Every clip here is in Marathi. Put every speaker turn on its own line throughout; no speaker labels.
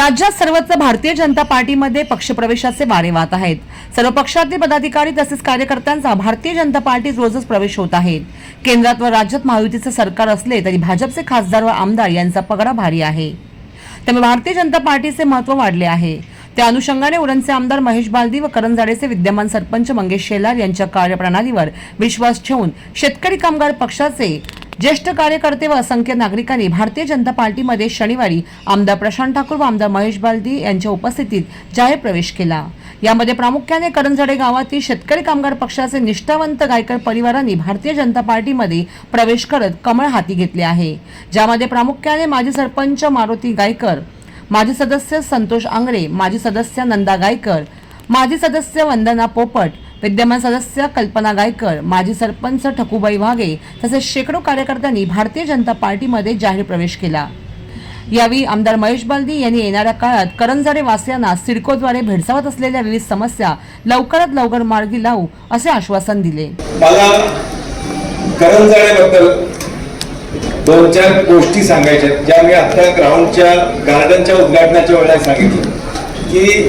राज्यात सर्वत्र भारतीय जनता पार्टीमध्ये पक्षप्रवेशाचे वारे वाहत आहेत. सर्व पक्षातील पदाधिकारी तसेच कार्यकर्त्यांचा भारतीय जनता पार्टीत रोजच प्रवेश होत आहे. केंद्रात व राज्यात महायुतीचे सरकार असले तरी भाजपचे खासदार व आमदार यांचा पगडा भारी आहे. त्यामुळे भारतीय जनता पार्टीचे महत्त्व वाढले आहे. त्या अनुषंगाने उरणचे आमदार महेश बालदी व करंजाडेचे विद्यमान सरपंच मंगेश शेलार यांच्या कार्यप्रणालीवर विश्वास ठेवून शेतकरी कामगार पक्षाचे ज्येष्ठ कार्यकर्ते व असंख्य नागरिकांनी भारतीय जनता पार्टीमध्ये शनिवारी आमदार प्रशांत ठाकूर व आमदार महेश बालदी यांच्या उपस्थितीत जाहीर प्रवेश केला. यामध्ये प्रामुख्याने करंजडे गावातील शेतकरी कामगार पक्षाचे निष्ठावंत गायकर परिवारांनी भारतीय जनता पार्टीमध्ये प्रवेश करत कमळ हाती घेतले आहे. ज्यामध्ये प्रामुख्याने माजी सरपंच मारुती गायकर माजी सदस्य संतोष आंगरे माजी सदस्य नंदा गायकर माजी सदस्य वंदना पोपट विद्यमान सदस्य कल्पना गायकर माजी सरपंच ठकूबाई वाघे तसेच शेकडो कार्यकर्त्यांनी भारतीय जनता पार्टीमध्ये जाहीर प्रवेश केला. यावेळी आमदार महेश बालदी यांनी येणाऱ्या काळात करंजारे वासियांना सिडकोद्वारे भेडसावत असलेल्या विविध समस्या लवकरात लवकर मार्गी लावू असे आश्वासन दिले.
मला करंजाड्याबद्दल दोन चार गोष्टी सांगायच्या ज्या मी आता ग्राउंडच्या गार्डनच्या उद्घाटनाच्या वेळेला सांगितलं की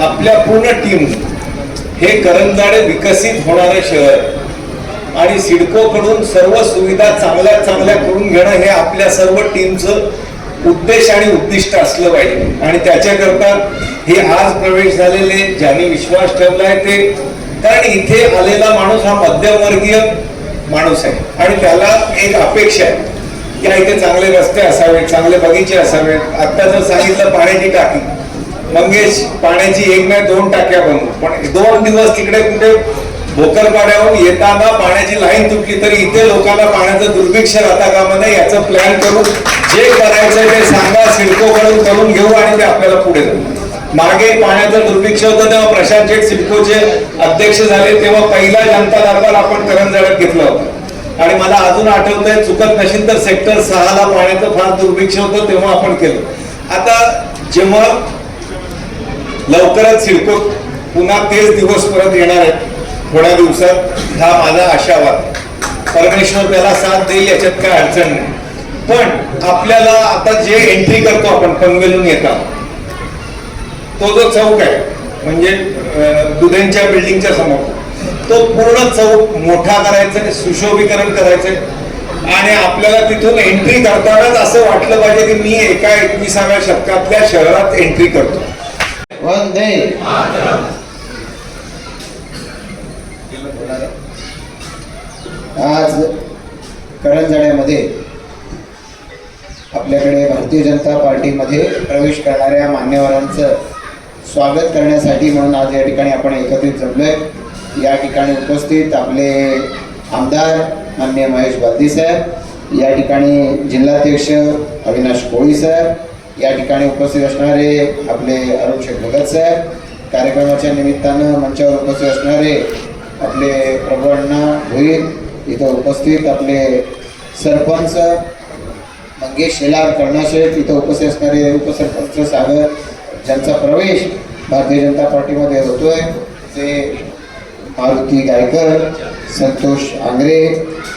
आपल्या पूर्ण टीम हे करंजाडे विकसित होणारं शहर. आणि सिडकोकडून सर्व सुविधा चांगल्या चांगल्या करून घेणं हे आपल्या सर्व टीमचं उद्देश आणि उद्दिष्ट असलं पाहिजे. आणि त्याच्याकरता हे आज प्रवेश झालेले ज्यांनी विश्वास ठेवलाय ते कारण इथे आलेला माणूस हा मध्यमवर्गीय माणूस आहे. आणि त्याला एक अपेक्षा आहे की इथे चांगले रस्ते असावेत चांगले बगीचे असावेत. आत्ता जर सांगितलं पाण्याची टाकी मंगेश पाण्याची एक नाही दोन टाक्या बनवू. पण दोन दिवस तिकडे कुठे भोकरपाड्याहून येताना पाण्याची लाईन तुटली तरी इथे लोकांना पाण्याचं दुर्भिक्ष राहता कामा नये याचं प्लॅन करू जे करायचं ते सांगा सिडको करून घेऊ आणि ते आपल्याला पुढे जाऊ. मागे पाण्याचं दुर्भिक्ष होतं तेव्हा प्रशांत शेठ सिडकोचे अध्यक्ष झाले तेव्हा पहिला जनता दरबार आपण करंजाड्यात घेतला होता. आणि मला अजून आठवतंय चुकत नशील तर सेक्टर सहाला पाण्याचं फार दुर्भिक्ष होतं तेव्हा आपण केलं. आता जेव्हा लवकरच सिडको पुन्हा तेच दिवस परत येणार आहेत. थोड्या दिवसात हा माझा आशावाद. परमेश्वर त्याला साथ देईल याच्यात काय अडचण नाही. पण आपल्याला आता जे एंट्री करतो आपण पनवेलून येतात. तो जो चौक आहे म्हणजे दुधेंच्या बिल्डिंगच्या समोर तो पूर्ण चौक मोठा करायचा आहे, सुशोभीकरण करायचंय आणि आपल्याला तिथून एंट्री करतानाच असं वाटलं पाहिजे की मी एका एकविसाव्या शतकातल्या शहरात एंट्री करतो.
वंदे आज करंजड्यामध्ये आपल्याकडे भारतीय जनता पार्टीमध्ये प्रवेश करणाऱ्या मान्यवरांचं स्वागत करण्यासाठी म्हणून आज या ठिकाणी आपण एकत्रित जमलोय. या ठिकाणी उपस्थित आपले आमदार मान्य महेश बालदी साहेब या ठिकाणी जिल्हाध्यक्ष अविनाश कोळी साहेब या ठिकाणी उपस्थित असणारे आपले अरुण शेख भगत साहेब कार्यक्रमाच्या निमित्तानं मंचावर उपस्थित असणारे आपले प्रभू अण्णा भोईर इथं उपस्थित आपले सरपंच मंगेश शेलार कर्णाशेठ इथं उपस्थित असणारे उपसरपंच सागर ज्यांचा प्रवेश भारतीय जनता पार्टीमध्ये होतोय ते मारुती गायकर संतोष आंग्रे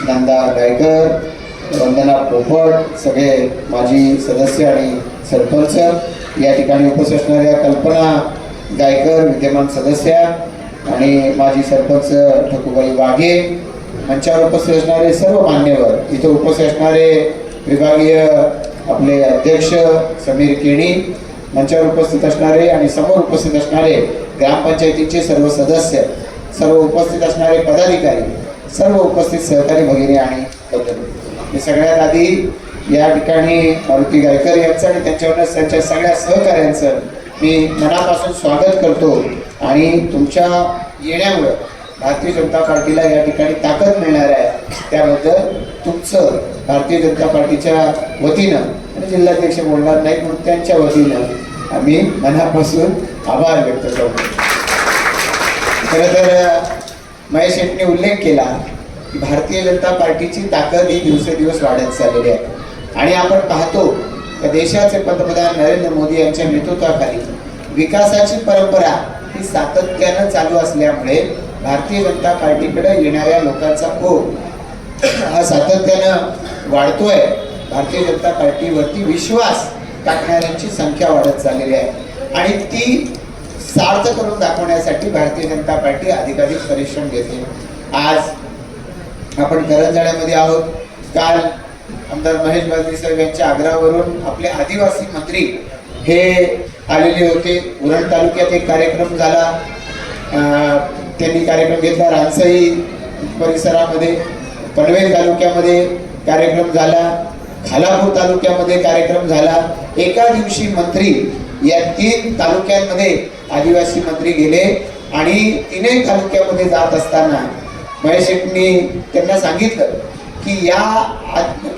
नंदा गायकर वंदना पोपट सगळे माजी सदस्य आणि सरपंच. या ठिकाणी उपस्थित असणाऱ्या कल्पना गायकर विद्यमान सदस्या आणि माजी सरपंच ठकूबाई वाघे. मंचावर उपस्थित असणारे सर्व मान्यवर. इथे उपस्थित असणारे विभागीय आपले अध्यक्ष समीर केणी मंचावर उपस्थित असणारे आणि समोर उपस्थित असणारे ग्रामपंचायतीचे सर्व सदस्य सर्व उपस्थित असणारे पदाधिकारी सर्व उपस्थित सहकारी भगिनी आणि बंधू. मी सगळ्यात आधी या ठिकाणी मारुती गायकर यांचं आणि त्यांच्यावरच त्यांच्या सगळ्या सहकाऱ्यांचं मी मनापासून स्वागत करतो. आणि तुमच्या येण्यामुळं भारतीय जनता पार्टीला या ठिकाणी ताकद मिळणार आहे. त्याबद्दल तुमचं भारतीय जनता पार्टीच्या वतीनं आणि जिल्हाध्यक्ष बोलणार नाहीत म्हणून त्यांच्या वतीनं आम्ही मनापासून आभार व्यक्त करतो. खरं तर महेश शेट्टीने उल्लेख केला भारतीय जनता पार्टीची ताकद ही दिवसेदिवस वाढत चाललेली आहे. आणि आपण पाहतो का देशाचे पंतप्रधान नरेंद्र मोदी यांच्या नेतृत्वाखाली विकासाची परंपरा ही सातत्यानं चालू असल्यामुळे भारतीय जनता पार्टीकडे येणाऱ्या लोकांचा ओघ हा सातत्यानं वाढतोय. भारतीय जनता पार्टीवरती विश्वास टाकणाऱ्यांची संख्या वाढत चाललेली आहे. आणि ती सार्थ करून दाखवण्यासाठी भारतीय जनता पार्टी अधिकाधिक परिश्रम घेते. आज आपण करंजाळ्यामध्ये आहोत. काल आमदार महेश बाजरी साहेब यांच्या आग्रहावरून आपले आदिवासी मंत्री हे आलेले होते. उरण तालुक्यात एक कार्यक्रम झाला. त्यांनी कार्यक्रम घेतला रानसई परिसरामध्ये. पनवेल तालुक्यामध्ये कार्यक्रम झाला. खालापूर तालुक्यामध्ये कार्यक्रम झाला. एका दिवशी मंत्री या तीन तालुक्यांमध्ये आदिवासी मंत्री गेले आणि तिन्ही तालुक्यामध्ये जात असताना महेश शेट्टी त्यांना सांगितलं की या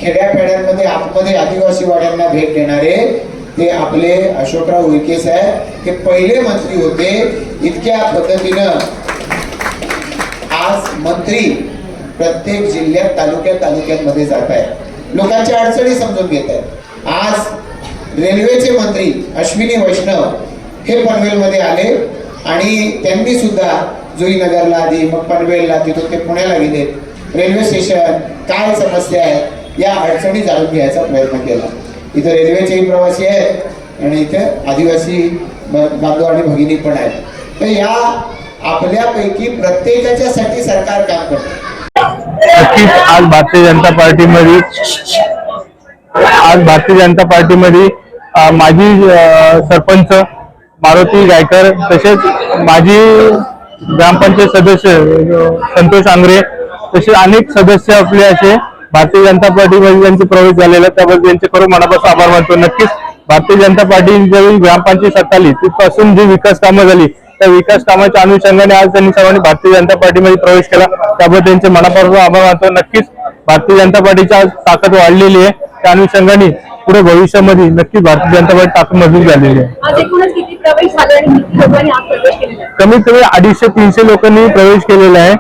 खेड्यापेड्यांमध्ये आतमध्ये आदिवासी वाड्यांना भेट देणारे ते आपले अशोकराव उईके साहेब हे पहिले मंत्री होते इतक्या पद्धतीनं आज मंत्री प्रत्येक जिल्ह्यात तालुक्यात तालुक्यांमध्ये जात आहेत. लोकांच्या अडचणी समजून घेत आहेत. आज रेल्वेचे मंत्री अश्विनी वैष्णव हे पनवेलमध्ये आले आणि त्यांनी सुद्धा जुईनगरला आधी मग पनवेलला तिथून ते पुण्याला गेले. रेल्वे स्टेशन काय समस्या आहेत या अडचणी जाणून घ्यायचा प्रयत्न केला. इथं रेल्वेचेही प्रवासी आहेत आणि इथं आदिवासी बांधव आणि भगिनी पण आहेत. तर या आपल्यापैकी प्रत्येकाच्यासाठी सरकार काम करतं.
नक्कीच आज भारतीय जनता पार्टीमध्ये आज भारतीय जनता पार्टीमध्ये माजी सरपंच मारुती गायकर तसेच माजी ग्रामपंचायत सदस्य संतोष आंग्रे तसेच अनेक सदस्य आपले असे भारतीय जनता पार्टीमध्ये त्यांचे प्रवेश झालेला त्याबद्दल त्यांचे खरं मनापासून आभार मानतो. नक्कीच भारतीय जनता पार्टी ज्यावेळी ग्रामपंचायत सत्ता आली तिथपासून जी विकास कामं झाली त्या विकास कामाच्या अनुषंगाने आज त्यांनी सर्वांनी भारतीय जनता पार्टीमध्ये प्रवेश केला. त्याबद्दल त्यांचे मनापासून आभार मानतो. नक्कीच भारतीय जनता पार्टीची आज ताकद वाढलेली आहे. त्या अनुषंगाने पुढे भविष्यामध्ये नक्कीच भारतीय जनता पार्टी ताकद मजबूत झालेली आहे.
आज एकूणच किती प्रवेश झाले आणि किती लोकांनी आज प्रवेश केलेला आहे?
कमीत कमी अडीचशे तीनशे लोकांनी प्रवेश केलेला आहे.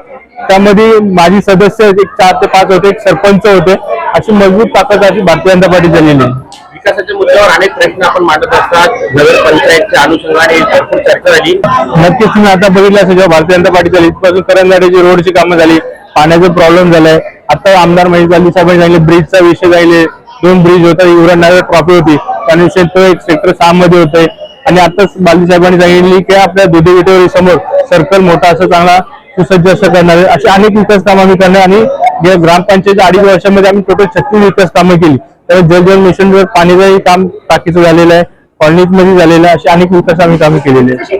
त्यामध्ये माजी सदस्य एक चार ते पाच होते एक सरपंच होते. अशी मजबूत ताकद अशी भारतीय जनता पार्टी झालेली आहे.
विकासाच्या मुद्द्यावर अनेक प्रश्न आपण मांडत असतात. नगर पंचायतच्या अनुषंगाने भरपूर चर्चा झाली.
नक्कीच तुम्ही आता बघितलं असेल जेव्हा भारतीय जनता पार्टी झाली तिथपासून करंजाड्याची रोडची कामं झाली पाण्याचा प्रॉब्लेम झालाय. आता आमदार महेश गांधी साहेबांनी सांगितले ब्रिजचा विषय झाले दोन ब्रिज होता युवराज ट्रॉफी होती. त्यानुसार तो एक सेक्टर सहा मध्ये होतोय आणि आताच बाली साहेबांनी सांगितली की आपल्या दुधी विटेवरी समोर सर्कल मोठा असं चांगला सुसज्ज असं करणार आहे. अशी अनेक विकास कामं आम्ही करणार आणि या ग्रामपंचायतच्या अडीच वर्षामध्ये आम्ही टोटल छत्तीस विकास कामं केली. तर जल जल मिशनवर पाणीचंही काम टाकीचं झालेलं आहे. कॉलनीत मध्ये झालेलं आहे. अशी अनेक विकास आम्ही कामं केलेली आहे